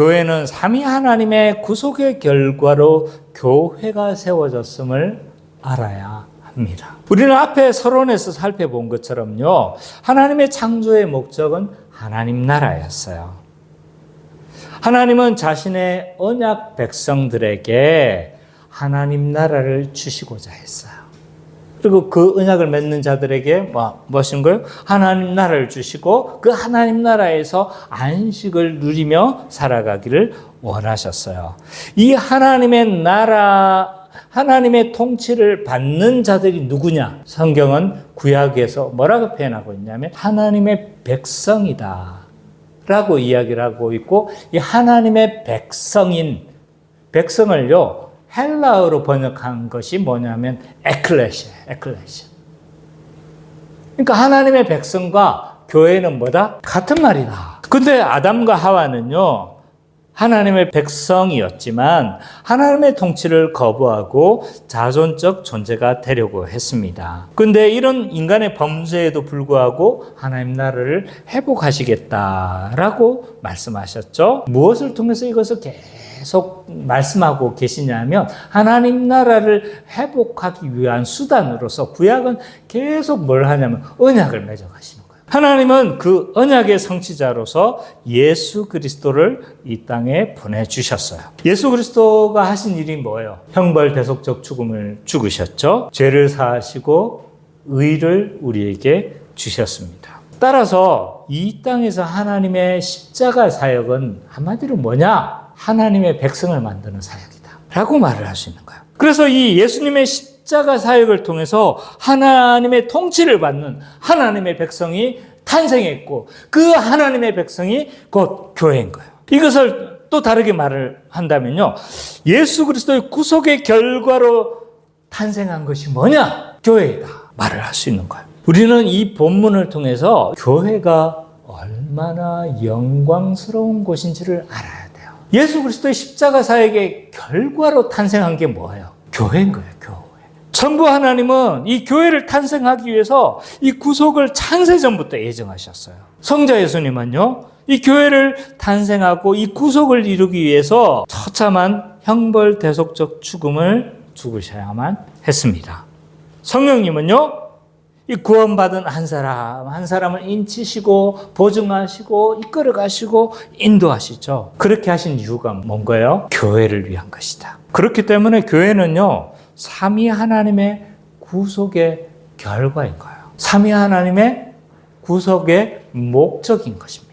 교회는 삼위 하나님의 구속의 결과로 교회가 세워졌음을 알아야 합니다. 우리는 앞에 서론에서 살펴본 것처럼요. 하나님의 창조의 목적은 하나님 나라였어요. 하나님은 자신의 언약 백성들에게 하나님 나라를 주시고자 했어요. 그리고 그 언약을 맺는 자들에게 뭐, 무엇인 거요? 하나님 나라를 주시고 그 하나님 나라에서 안식을 누리며 살아가기를 원하셨어요. 이 하나님의 나라, 하나님의 통치를 받는 자들이 누구냐? 성경은 구약에서 뭐라고 표현하고 있냐면 하나님의 백성이다. 라고 이야기를 하고 있고 이 하나님의 백성인 백성을요 헬라어로 번역한 것이 뭐냐면 에클레시아, 에클레시아. 그러니까 하나님의 백성과 교회는 뭐다? 같은 말이다. 근데 아담과 하와는요, 하나님의 백성이었지만 하나님의 통치를 거부하고 자존적 존재가 되려고 했습니다. 근데 이런 인간의 범죄에도 불구하고 하나님 나라를 회복하시겠다라고 말씀하셨죠. 무엇을 통해서 이것을 계속 말씀하고 계시냐면 하나님 나라를 회복하기 위한 수단으로서 구약은 계속 뭘 하냐면 언약을 맺어 가시는 거예요. 하나님은 그 언약의 성취자로서 예수 그리스도를 이 땅에 보내주셨어요. 예수 그리스도가 하신 일이 뭐예요? 형벌 대속적 죽음을 죽으셨죠. 죄를 사하시고 의를 우리에게 주셨습니다. 따라서 이 땅에서 하나님의 십자가 사역은 한마디로 뭐냐? 하나님의 백성을 만드는 사역이다. 라고 말을 할 수 있는 거예요. 그래서 이 예수님의 십 자가 사역을 통해서 하나님의 통치를 받는 하나님의 백성이 탄생했고 그 하나님의 백성이 곧 교회인 거예요. 이것을 또 다르게 말을 한다면요. 예수 그리스도의 구속의 결과로 탄생한 것이 뭐냐? 교회이다. 말을 할 수 있는 거예요. 우리는 이 본문을 통해서 교회가 얼마나 영광스러운 곳인지를 알아야 돼요. 예수 그리스도의 십자가 사역의 결과로 탄생한 게 뭐예요? 교회인 거예요, 교회. 전부 하나님은 이 교회를 탄생하기 위해서 이 구속을 창세전부터 예정하셨어요. 성자 예수님은요, 이 교회를 탄생하고 이 구속을 이루기 위해서 처참한 형벌 대속적 죽음을 죽으셔야만 했습니다. 성령님은요, 이 구원받은 한 사람, 한 사람을 인치시고, 보증하시고, 이끌어 가시고, 인도하시죠. 그렇게 하신 이유가 뭔가요? 교회를 위한 것이다. 그렇기 때문에 교회는요, 삼위 하나님의 구속의 결과인 거예요. 삼위 하나님의 구속의 목적인 것입니다.